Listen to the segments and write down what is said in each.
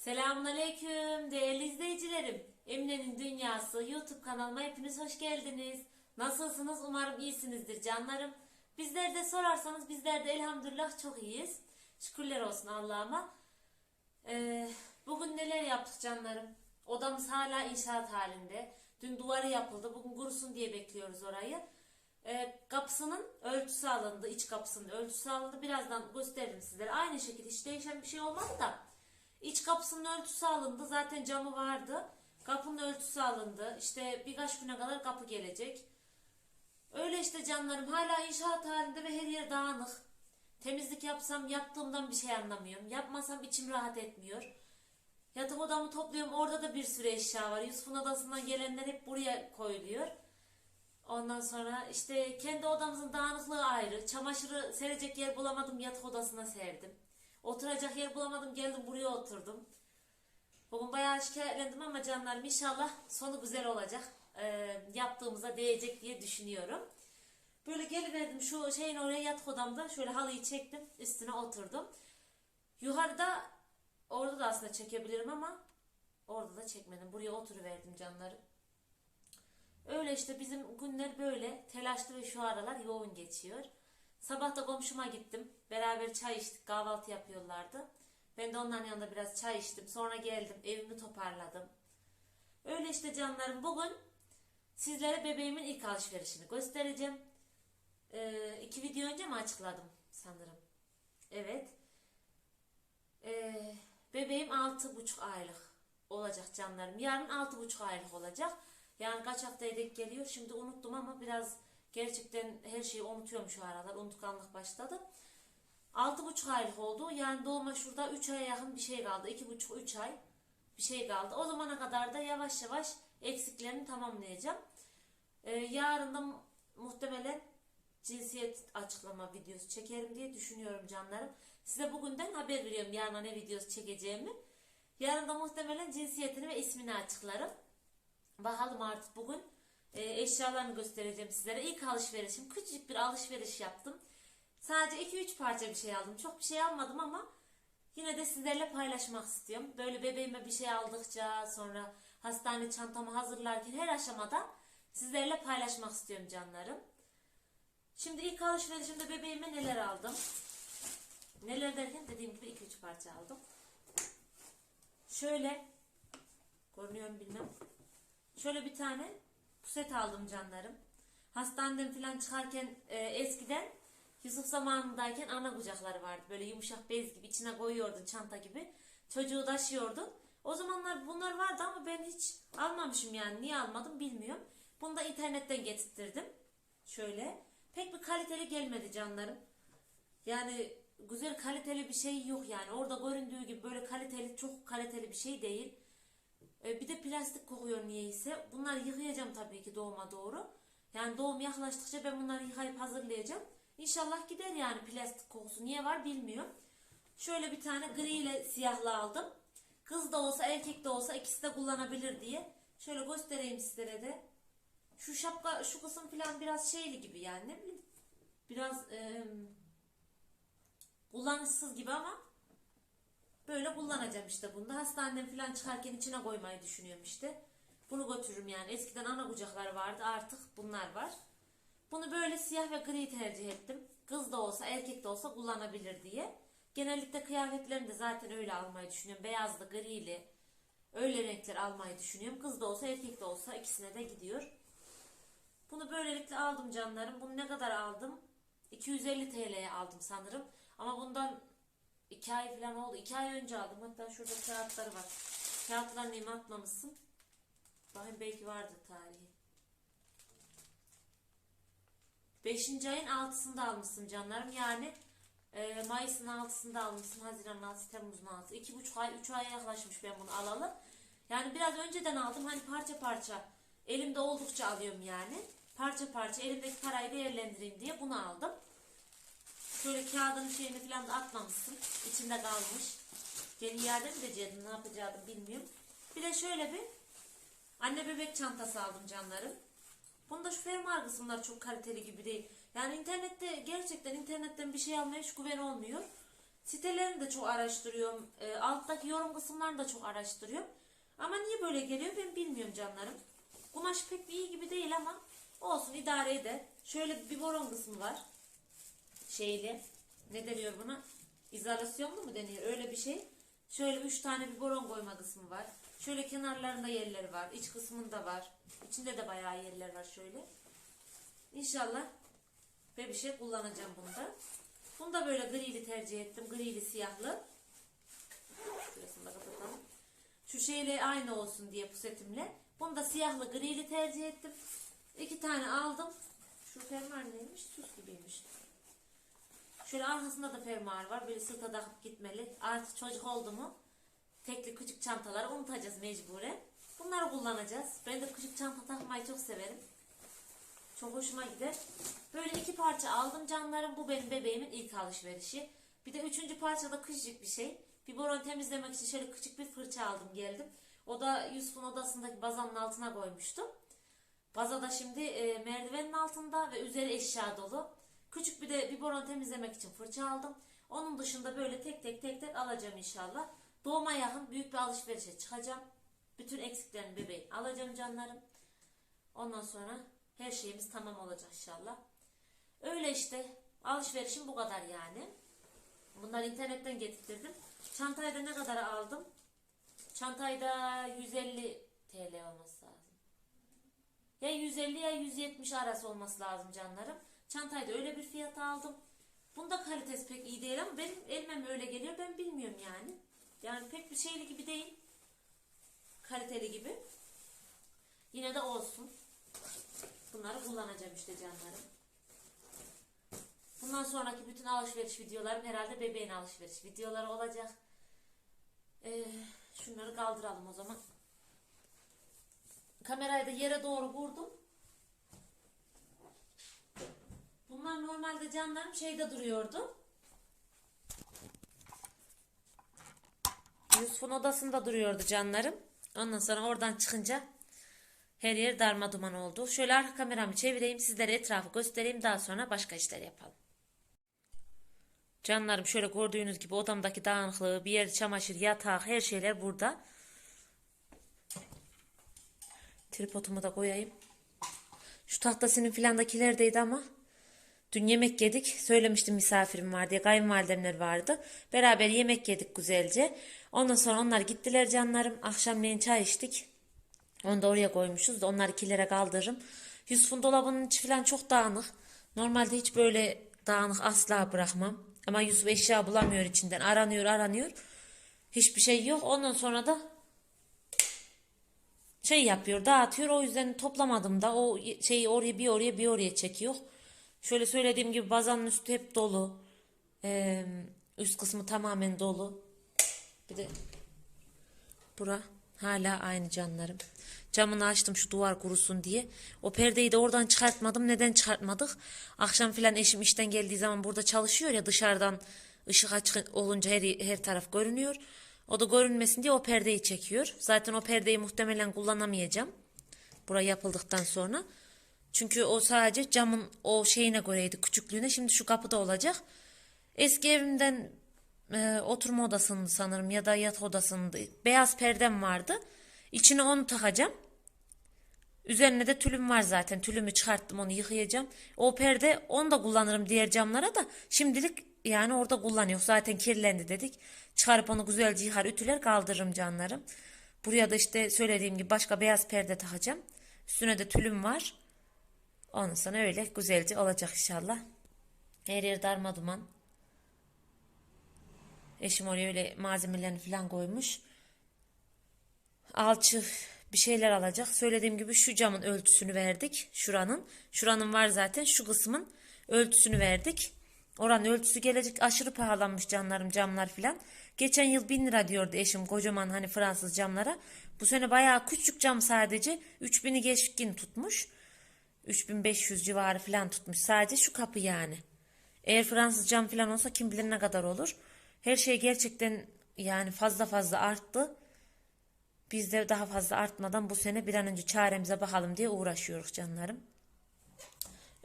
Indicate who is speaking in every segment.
Speaker 1: Selamünaleyküm değerli izleyicilerim. Emine'nin Dünyası YouTube kanalıma hepiniz hoş geldiniz. Nasılsınız? Umarım iyisinizdir canlarım. Bizler de sorarsanız bizler de elhamdülillah çok iyiyiz. Şükürler olsun Allah'ıma. Ee, bugün neler yaptık canlarım? Odamız hala inşaat halinde. Dün duvarı yapıldı. Bugün kurusun diye bekliyoruz orayı. Ee, kapısının ölçüsü alındı. iç kapısının ölçüsü alındı. Birazdan gösteririm sizlere. Aynı şekilde hiç değişen bir şey olmadı da. İç kapısının ölçüsü alındı. Zaten camı vardı. Kapının ölçüsü alındı. İşte birkaç güne kadar kapı gelecek. Öyle işte canlarım. Hala inşaat halinde ve her yer dağınık. Temizlik yapsam yaptığımdan bir şey anlamıyorum. Yapmasam içim rahat etmiyor. Yatak odamı topluyorum. Orada da bir sürü eşya var. Yusuf'un odasından gelenler hep buraya koyuluyor. Ondan sonra işte kendi odamızın dağınıklığı ayrı. Çamaşırı serecek yer bulamadım. Yatak odasına serdim. Oturacak yer bulamadım. Geldim buraya oturdum. Bugün bayağı şikayetlendim ama canlarım inşallah sonu güzel olacak. Ee, yaptığımıza değecek diye düşünüyorum. Böyle geliverdim şu şeyin oraya yatak odamda şöyle halıyı çektim üstüne oturdum. Yukarıda orada da aslında çekebilirim ama orada da çekmedim. Buraya oturuverdim canlarım. Öyle işte bizim günler böyle telaşlı ve şu aralar yoğun geçiyor. Sabah da komşuma gittim. Beraber çay içtik. Kahvaltı yapıyorlardı. Ben de onların yanında biraz çay içtim. Sonra geldim. Evimi toparladım. Öyle işte canlarım. Bugün sizlere bebeğimin ilk alışverişini göstereceğim. Ee, iki video önce mi açıkladım sanırım? Evet. Ee, bebeğim altı buçuk aylık olacak canlarım. Yarın altı buçuk aylık olacak. Yani kaç haftaya denk geliyor. Şimdi unuttum ama biraz gerçekten her şeyi unutuyorum şu aralar. Unutkanlık başladı. Altı buçuk aylık oldu. Yani doğuma şurada üç aya yakın bir şey kaldı. iki buçuk üç ay bir şey kaldı. O zamana kadar da yavaş yavaş eksiklerini tamamlayacağım. Ee, yarın da mu- muhtemelen cinsiyet açıklama videosu çekerim diye düşünüyorum canlarım. Size bugünden haber veriyorum yarın ne videosu çekeceğimi. Yarın da muhtemelen cinsiyetini ve ismini açıklarım. Bakalım artık bugün e, eşyalarını göstereceğim sizlere. İlk alışverişim küçük bir alışveriş yaptım. Sadece 2-3 parça bir şey aldım. Çok bir şey almadım ama yine de sizlerle paylaşmak istiyorum. Böyle bebeğime bir şey aldıkça sonra hastane çantamı hazırlarken her aşamada sizlerle paylaşmak istiyorum canlarım. Şimdi ilk alışverişimde bebeğime neler aldım? Neler derken dediğim gibi 2-3 parça aldım. Şöyle görünüyor bilmem. Şöyle bir tane puset aldım canlarım. Hastaneden falan çıkarken e, eskiden Yusuf zamanındayken ana kucakları vardı. Böyle yumuşak bez gibi içine koyuyordun çanta gibi. Çocuğu taşıyordun. O zamanlar bunlar vardı ama ben hiç almamışım yani. Niye almadım bilmiyorum. Bunu da internetten getirttirdim. Şöyle. Pek bir kaliteli gelmedi canlarım. Yani güzel kaliteli bir şey yok yani. Orada göründüğü gibi böyle kaliteli çok kaliteli bir şey değil. E, bir de plastik kokuyor niyeyse. Bunları yıkayacağım tabii ki doğuma doğru. Yani doğum yaklaştıkça ben bunları yıkayıp hazırlayacağım. İnşallah gider yani plastik kokusu. Niye var bilmiyorum. Şöyle bir tane gri ile siyahlı aldım. Kız da olsa erkek de olsa ikisi de kullanabilir diye. Şöyle göstereyim sizlere de. Şu şapka şu kısım falan biraz şeyli gibi yani ne bileyim. Biraz e, kullanışsız gibi ama Böyle kullanacağım işte bunu da. Hastaneden falan çıkarken içine koymayı düşünüyorum işte. Bunu götürürüm yani. Eskiden ana kucakları vardı artık bunlar var. Bunu böyle siyah ve gri tercih ettim. Kız da olsa erkek de olsa kullanabilir diye. Genellikle kıyafetlerimi de zaten öyle almayı düşünüyorum. Beyazlı, grili. Öyle renkler almayı düşünüyorum. Kız da olsa erkek de olsa ikisine de gidiyor. Bunu böylelikle aldım canlarım. Bunu ne kadar aldım? 250 TL'ye aldım sanırım. Ama bundan iki ay falan oldu. İki ay önce aldım. Hatta şurada kağıtları var. Kağıtlarını neyime atmamışsın. Bakayım belki vardır tarihi. Beşinci ayın altısında almışsın canlarım. Yani e, Mayıs'ın altısında almışsın. Haziran'ın altısı, Temmuz'un altısı. İki buçuk ay, üç aya yaklaşmış ben bunu alalı. Yani biraz önceden aldım. Hani parça parça. Elimde oldukça alıyorum yani. Parça parça elimdeki parayı değerlendireyim diye bunu aldım. Şöyle kağıdın şeyini falan da atmamışsın. İçinde kalmış. Geri iade mi edecektim ne yapacaktım bilmiyorum. Bir de şöyle bir anne bebek çantası aldım canlarım. Bunda şu fermuar kısımlar çok kaliteli gibi değil. Yani internette gerçekten internetten bir şey almaya hiç güven olmuyor. Sitelerini de çok araştırıyorum. E, alttaki yorum kısımlarını da çok araştırıyorum. Ama niye böyle geliyor ben bilmiyorum canlarım. Kumaş pek iyi gibi değil ama olsun idare eder. Şöyle bir boron kısmı var. Şeyli. Ne deniyor buna? İzolasyonlu mu deniyor? Öyle bir şey. Şöyle üç tane bir boron koyma kısmı var. Şöyle kenarlarında yerleri var. iç kısmında var. İçinde de bayağı yerler var şöyle. İnşallah ve bir şey kullanacağım bunda. Bunu da böyle grili tercih ettim. Grili siyahlı. Şurasını da kapatalım. Şu şeyle aynı olsun diye pusetimle. Bunu da siyahlı grili tercih ettim. İki tane aldım. Şu fermuar neymiş? Süs gibiymiş. Şöyle arkasında da fermuar var. Böyle sırta takıp gitmeli. Artık çocuk oldu mu tekli küçük çantaları unutacağız mecburen. Bunları kullanacağız. Ben de küçük çanta takmayı çok severim. Çok hoşuma gider. Böyle iki parça aldım canlarım. Bu benim bebeğimin ilk alışverişi. Bir de üçüncü parça da küçücük bir şey. Bir temizlemek için şöyle küçük bir fırça aldım geldim. O da Yusuf'un odasındaki bazanın altına koymuştum. Baza da şimdi e, merdivenin altında ve üzeri eşya dolu. Küçük bir boron temizlemek için fırça aldım. Onun dışında böyle tek tek tek tek alacağım inşallah. Doğuma yakın büyük bir alışverişe çıkacağım. Bütün eksiklerini bebeğin alacağım canlarım. Ondan sonra her şeyimiz tamam olacak inşallah. Öyle işte. Alışverişim bu kadar yani. Bunları internetten getirdim. Çantayı da ne kadar aldım? Çantayı da 150 TL olması lazım. Ya 150 ya 170 arası olması lazım canlarım. Çantayı da öyle bir fiyata aldım. Bunda kalitesi pek iyi değil ama benim elime mi öyle geliyor ben bilmiyorum yani. Yani pek bir şeyli gibi değil. Kaliteli gibi. Yine de olsun. Bunları kullanacağım işte canlarım. Bundan sonraki bütün alışveriş videolarım herhalde bebeğin alışveriş videoları olacak. Ee, şunları kaldıralım o zaman. Kamerayı da yere doğru vurdum. Bunlar normalde canlarım şeyde duruyordu. Yusuf'un odasında duruyordu canlarım. Ondan sonra oradan çıkınca her yer darma duman oldu. Şöyle arka kameramı çevireyim sizlere etrafı göstereyim daha sonra başka işler yapalım. Canlarım şöyle gördüğünüz gibi odamdaki dağınıklığı, bir yer çamaşır, yatak, her şeyler burada. Tripodumu da koyayım. Şu tahtasının filandakilerdeydi ama dün yemek yedik. Söylemiştim misafirim var diye. Kayınvalidemler vardı. Beraber yemek yedik güzelce. Ondan sonra onlar gittiler canlarım. Akşamleyin çay içtik. Onu da oraya koymuşuz da onları kilere kaldırırım. Yusuf'un dolabının içi falan çok dağınık. Normalde hiç böyle dağınık asla bırakmam. Ama Yusuf eşya bulamıyor içinden. Aranıyor aranıyor. Hiçbir şey yok. Ondan sonra da şey yapıyor dağıtıyor. O yüzden toplamadım da o şeyi oraya bir oraya bir oraya çekiyor. Şöyle söylediğim gibi bazanın üstü hep dolu. Ee, üst kısmı tamamen dolu. Bir de bura hala aynı canlarım. Camını açtım şu duvar kurusun diye. O perdeyi de oradan çıkartmadım. Neden çıkartmadık? Akşam filan eşim işten geldiği zaman burada çalışıyor ya dışarıdan ışık açık olunca her, her taraf görünüyor. O da görünmesin diye o perdeyi çekiyor. Zaten o perdeyi muhtemelen kullanamayacağım. Bura yapıldıktan sonra. Çünkü o sadece camın o şeyine göreydi küçüklüğüne. Şimdi şu kapıda olacak. Eski evimden e, oturma odasında sanırım ya da yat odasında beyaz perdem vardı. İçine onu takacağım. Üzerine de tülüm var zaten. Tülümü çıkarttım onu yıkayacağım. O perde onu da kullanırım diğer camlara da. Şimdilik yani orada kullanıyor. Zaten kirlendi dedik. Çıkarıp onu güzelce yıkar ütüler kaldırırım canlarım. Buraya da işte söylediğim gibi başka beyaz perde takacağım. Üstüne de tülüm var. Ondan sonra öyle güzelce olacak inşallah. Her yer darma duman. Eşim oraya öyle malzemelerini falan koymuş. Alçı bir şeyler alacak. Söylediğim gibi şu camın ölçüsünü verdik. Şuranın. Şuranın var zaten. Şu kısmın ölçüsünü verdik. Oranın ölçüsü gelecek. Aşırı pahalanmış canlarım camlar filan. Geçen yıl 1000 lira diyordu eşim kocaman hani Fransız camlara. Bu sene bayağı küçük cam sadece 3000'i geçkin tutmuş. 3500 civarı falan tutmuş. Sadece şu kapı yani. Eğer Fransız cam falan olsa kim bilir ne kadar olur. Her şey gerçekten yani fazla fazla arttı. Biz de daha fazla artmadan bu sene bir an önce çaremize bakalım diye uğraşıyoruz canlarım.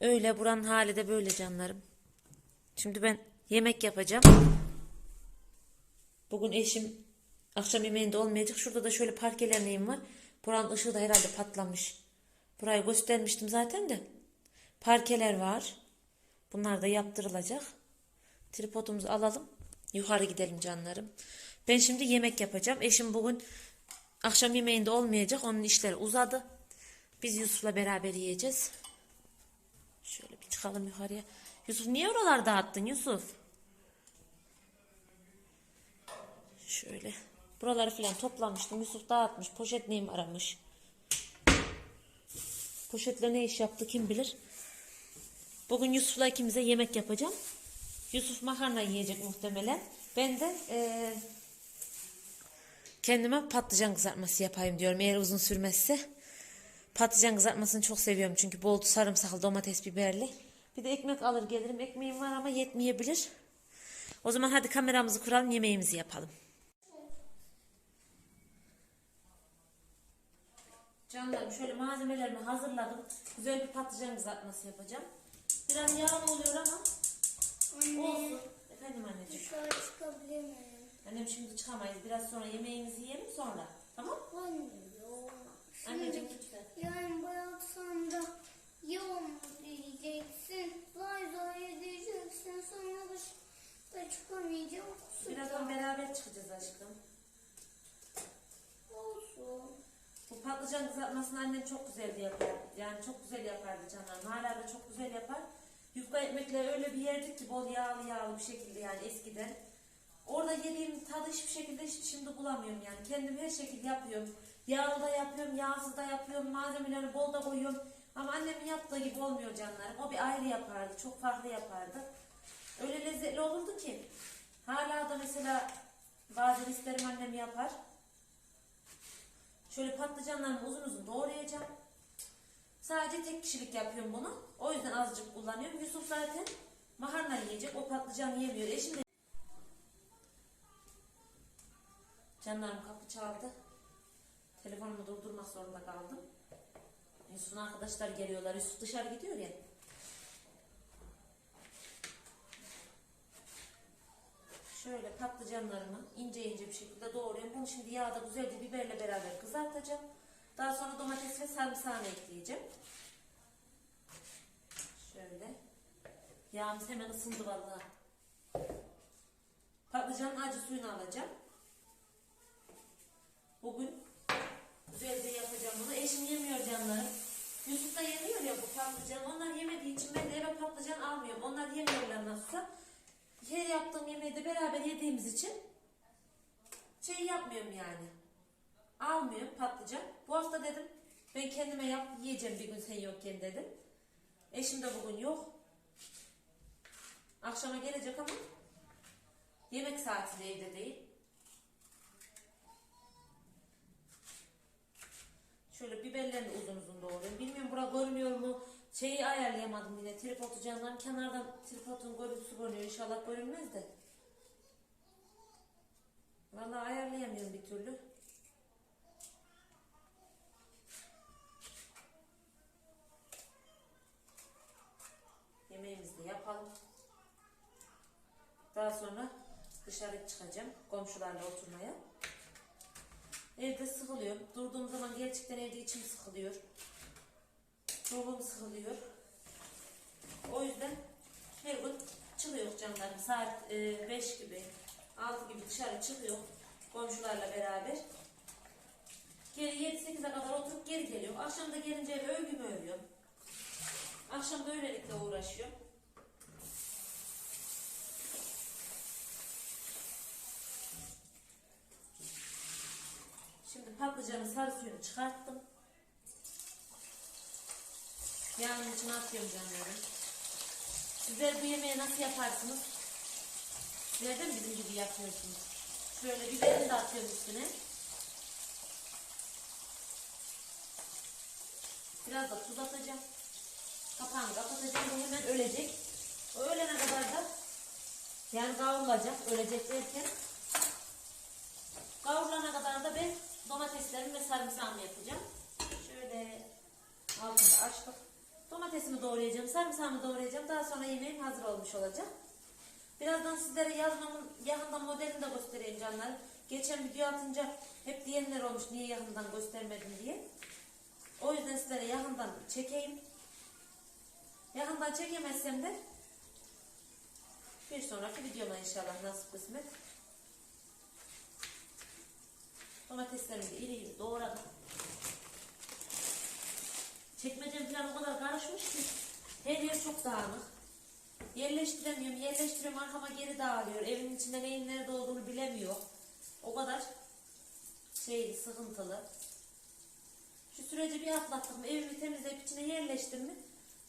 Speaker 1: Öyle buranın hali de böyle canlarım. Şimdi ben yemek yapacağım. Bugün eşim akşam yemeğinde olmayacak. Şurada da şöyle parkelerliğim var. Buranın ışığı da herhalde patlamış. Burayı göstermiştim zaten de. Parkeler var. Bunlar da yaptırılacak. Tripodumuzu alalım. Yukarı gidelim canlarım. Ben şimdi yemek yapacağım. Eşim bugün akşam yemeğinde olmayacak. Onun işleri uzadı. Biz Yusuf'la beraber yiyeceğiz. Şöyle bir çıkalım yukarıya. Yusuf niye oraları dağıttın Yusuf? Şöyle. Buraları falan toplamıştım. Yusuf dağıtmış. Poşet neyim aramış. Poşetle ne iş yaptı kim bilir. Bugün Yusuf'la ikimize yemek yapacağım. Yusuf makarna yiyecek muhtemelen. Ben de eee, kendime patlıcan kızartması yapayım diyorum. Eğer uzun sürmezse. Patlıcan kızartmasını çok seviyorum. Çünkü bol sarımsaklı domates biberli. Bir de ekmek alır gelirim. Ekmeğim var ama yetmeyebilir. O zaman hadi kameramızı kuralım yemeğimizi yapalım. Canlarım şöyle malzemelerimi hazırladım. Güzel bir patlıcan kızartması yapacağım. Biraz yağlı oluyor ama
Speaker 2: Anne,
Speaker 1: olsun. Efendim anneciğim.
Speaker 2: dışarı çıkabilir miyim?
Speaker 1: Annem şimdi çıkamayız. Biraz sonra yemeğimizi yiyelim sonra. Tamam?
Speaker 2: Anne, yok.
Speaker 1: Anneciğim lütfen.
Speaker 2: yarın bıraksan da yok diyeceksin. Vay vay diyeceksin. Sonra dışarı çıkamayacağım.
Speaker 1: Birazdan beraber çıkacağız aşkım.
Speaker 2: Olsun.
Speaker 1: Bu patlıcan kızartmasını annem çok güzel yapar. Yani çok güzel yapardı canlarım. Hala da çok güzel yapar. Yufka ekmekle öyle bir yerdik ki bol yağlı yağlı bir şekilde yani eskiden. Orada yediğim tadı hiçbir şekilde şimdi bulamıyorum yani. Kendim her şekilde yapıyorum. Yağlı da yapıyorum, yağsız da yapıyorum, malzemeleri bol da koyuyorum. Ama annemin yaptığı gibi olmuyor canlarım. O bir ayrı yapardı, çok farklı yapardı. Öyle lezzetli olurdu ki. Hala da mesela bazen isterim annem yapar. Şöyle patlıcanlarımı uzun uzun doğrayacağım. Sadece tek kişilik yapıyorum bunu. O yüzden azıcık kullanıyorum. Yusuf zaten makarna yiyecek. O patlıcan yemiyor. Eşim de... Canlarım kapı çaldı. Telefonumu durdurmak zorunda kaldım. Yusuf'un arkadaşlar geliyorlar. Yusuf dışarı gidiyor ya. Şöyle patlıcanlarımı ince ince bir şekilde doğruyorum. Bunu şimdi yağda güzelce biberle beraber kızartacağım. Daha sonra domates ve sarımsağını ekleyeceğim. Şöyle. Yağımız hemen ısındı vallahi. Patlıcanın acı suyunu alacağım. Bugün güzelce yapacağım bunu. Eşim yemiyor canlarım. Yusuf da yemiyor ya bu patlıcan. Onlar yemediği için ben de eve patlıcan almıyorum. Onlar yemiyorlar nasılsa. Her yaptığım yemeği de beraber yediğimiz için şey yapmıyorum yani. Almıyorum patlıcan. Bu hafta dedim ben kendime yap yiyeceğim bir gün sen yokken dedim. Eşim de bugün yok. Akşama gelecek ama yemek saatinde evde değil. Şöyle biberlerini uzun uzun doğruyorum. Bilmiyorum bura görünüyor mu? Şeyi ayarlayamadım yine. Tripodu canlarım kenardan tripodun görüntüsü görünüyor. İnşallah görünmez de. Vallahi ayarlayamıyorum bir türlü. Yemeğimizi de yapalım. Daha sonra dışarı çıkacağım komşularla oturmaya. Evde sıkılıyorum. Durduğum zaman gerçekten evde içim sıkılıyor. Ruhum sıkılıyor. O yüzden her gün çıkıyor canlarım. Saat 5 gibi, 6 gibi dışarı çıkıyor komşularla beraber. Geri 7-8'e kadar oturup geri geliyor. Akşam da gelince eve örgümü örüyorum. Akşam da öylelikle uğraşıyorum. Şimdi patlıcanın sarı suyunu çıkarttım. Yağın içine atıyorum canlarım. Sizler bu yemeği nasıl yaparsınız? Sizler de bizim gibi yapıyorsunuz? Şöyle biberini de atıyorum üstüne. Biraz da tuz atacağım. Kapağını kapatacağım. Bu hemen ölecek. O ölene kadar da yani kavrulacak. Ölecek derken Kavrulana kadar da ben domateslerimi ve sarımsağımı yapacağım. Şöyle altını açtık. Domatesimi doğrayacağım, sarımsağımı doğrayacağım. Daha sonra yemeğim hazır olmuş olacak. Birazdan sizlere yazmamın yakından modelini de göstereyim canlarım. Geçen video atınca hep diyenler olmuş niye yakından göstermedin diye. O yüzden sizlere yakından çekeyim. Yakından çekemezsem de bir sonraki videoma inşallah nasip kısmet. Domateslerimi de iri iri doğradım. Çekmecem falan o kadar karışmış ki her yer çok dağınık. Yerleştiremiyorum, yerleştiriyorum arkama geri dağılıyor. Evin içinde neyin nerede olduğunu bilemiyor. O kadar şey sıkıntılı. Şu süreci bir atlattık mı, evimi temizleyip içine yerleştim mi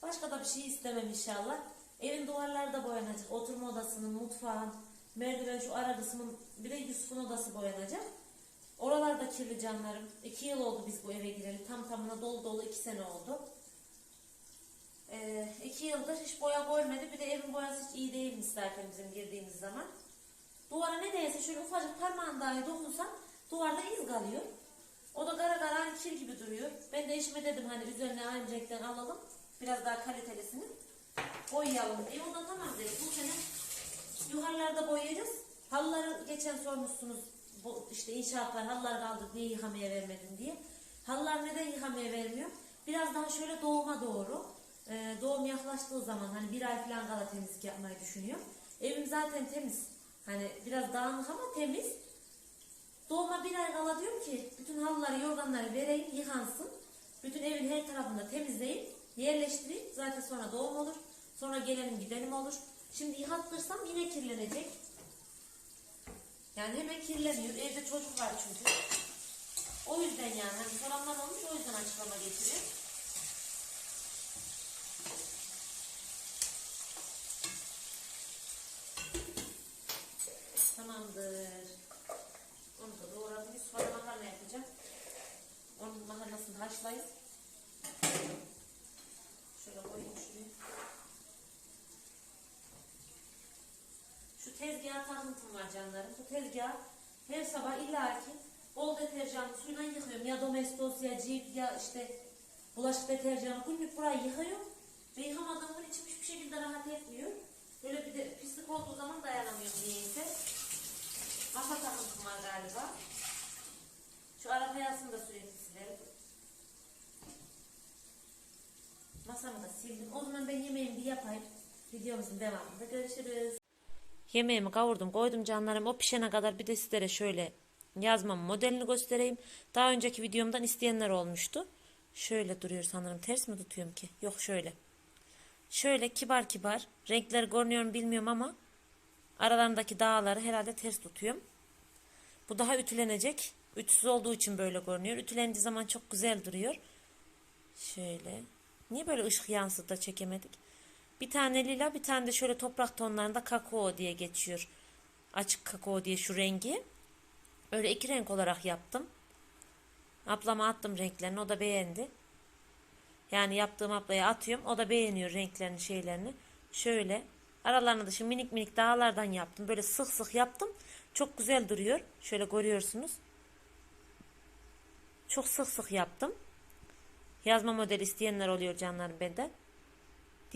Speaker 1: başka da bir şey istemem inşallah. Evin duvarları da boyanacak. Oturma odasının, mutfağın, merdiven şu ara kısmın, bir de Yusuf'un odası boyanacak. Oralar da kirli canlarım. İki yıl oldu biz bu eve gireli. Tam tamına dolu dolu iki sene oldu. Ee, iki yıldır hiç boya koymadı. Bir de evin boyası hiç iyi değilmiş zaten bizim girdiğimiz zaman. Duvara ne değse şöyle ufacık parmağın dahi dokunsam duvarda iz kalıyor. O da kara hani kir gibi duruyor. Ben de eşime dedim hani üzerine aynı alalım. Biraz daha kalitelisini. Boyayalım. E o da tamam dedi. Bu sene yukarılarda boyayacağız. Halıları geçen sormuşsunuz. İşte inşaatlar halılar kaldık niye yıkamaya vermedin diye. Halılar neden yıkamaya vermiyor? Biraz daha şöyle doğuma doğru. e, doğum yaklaştığı zaman hani bir ay falan kala temizlik yapmayı düşünüyor. Evim zaten temiz. Hani biraz dağınık ama temiz. Doğuma bir ay kala diyorum ki bütün halıları yorganları vereyim yıkansın. Bütün evin her tarafını temizleyip yerleştireyim. Zaten sonra doğum olur. Sonra gelenim gidenim olur. Şimdi yıkattırsam yine kirlenecek. Yani hemen kirleniyor. Evde çocuk var çünkü. O yüzden yani hani soranlar olmuş o yüzden açıklama getiriyor. Tamamdır. Onu da doğradım. Bir sonra makarna yapacağım. Onun makarnasını haşlayıp şöyle koyayım şuraya. Şu tezgaha takıntım var canlarım. Bu tezgah her sabah illaki bol deterjanlı suyla yıkıyorum. Ya domestos ya cif ya işte bulaşık deterjanı günlük burayı yıkıyorum. Ve yıkamadığım gün içim hiçbir şekilde rahat etmiyor. Böyle bir de pislik olduğu zaman dayanamıyorum niyeyse. Masa takıntım var galiba. Şu ara fayasını da sürekli silerim. Masamı da sildim. O zaman ben yemeğimi bir yapayım. Videomuzun devamında görüşürüz. Yemeğimi kavurdum koydum canlarım. O pişene kadar bir de sizlere şöyle yazmam modelini göstereyim. Daha önceki videomdan isteyenler olmuştu. Şöyle duruyor sanırım. Ters mi tutuyorum ki? Yok şöyle. Şöyle kibar kibar. Renkleri görünüyor bilmiyorum ama aralarındaki dağları herhalde ters tutuyorum. Bu daha ütülenecek. Ütüsüz olduğu için böyle görünüyor. Ütülendiği zaman çok güzel duruyor. Şöyle. Niye böyle ışık yansıdı da çekemedik? Bir tane lila bir tane de şöyle toprak tonlarında kakao diye geçiyor. Açık kakao diye şu rengi. Öyle iki renk olarak yaptım. Ablama attım renklerini o da beğendi. Yani yaptığım ablaya atıyorum o da beğeniyor renklerini şeylerini. Şöyle aralarına da şimdi minik minik dağlardan yaptım. Böyle sık sık yaptım. Çok güzel duruyor. Şöyle görüyorsunuz. Çok sık sık yaptım. Yazma model isteyenler oluyor canlarım benden.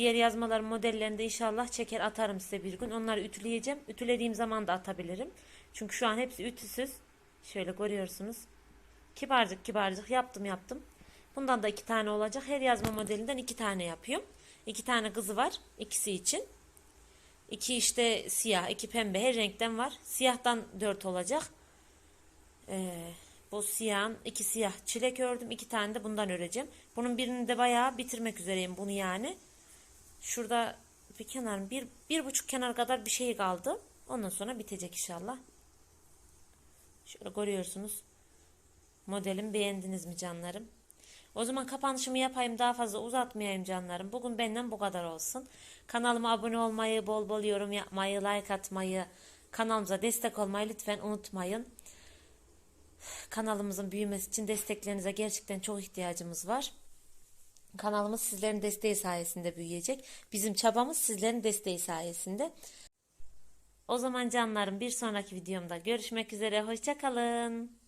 Speaker 1: Diğer yazmaların modellerini de inşallah çeker atarım size bir gün. Onları ütüleyeceğim. Ütülediğim zaman da atabilirim. Çünkü şu an hepsi ütüsüz. Şöyle görüyorsunuz. Kibarcık kibarcık yaptım yaptım. Bundan da iki tane olacak. Her yazma modelinden iki tane yapıyorum. İki tane kızı var. ikisi için. İki işte siyah, iki pembe her renkten var. Siyahtan dört olacak. Ee, bu siyahın iki siyah çilek ördüm. iki tane de bundan öreceğim. Bunun birini de bayağı bitirmek üzereyim bunu yani. Şurada bir kenar bir, bir buçuk kenar kadar bir şey kaldı. Ondan sonra bitecek inşallah. Şöyle görüyorsunuz. Modelim beğendiniz mi canlarım? O zaman kapanışımı yapayım daha fazla uzatmayayım canlarım. Bugün benden bu kadar olsun. Kanalıma abone olmayı, bol bol yorum yapmayı, like atmayı, kanalımıza destek olmayı lütfen unutmayın. Kanalımızın büyümesi için desteklerinize gerçekten çok ihtiyacımız var. Kanalımız sizlerin desteği sayesinde büyüyecek. Bizim çabamız sizlerin desteği sayesinde. O zaman canlarım bir sonraki videomda görüşmek üzere. Hoşçakalın.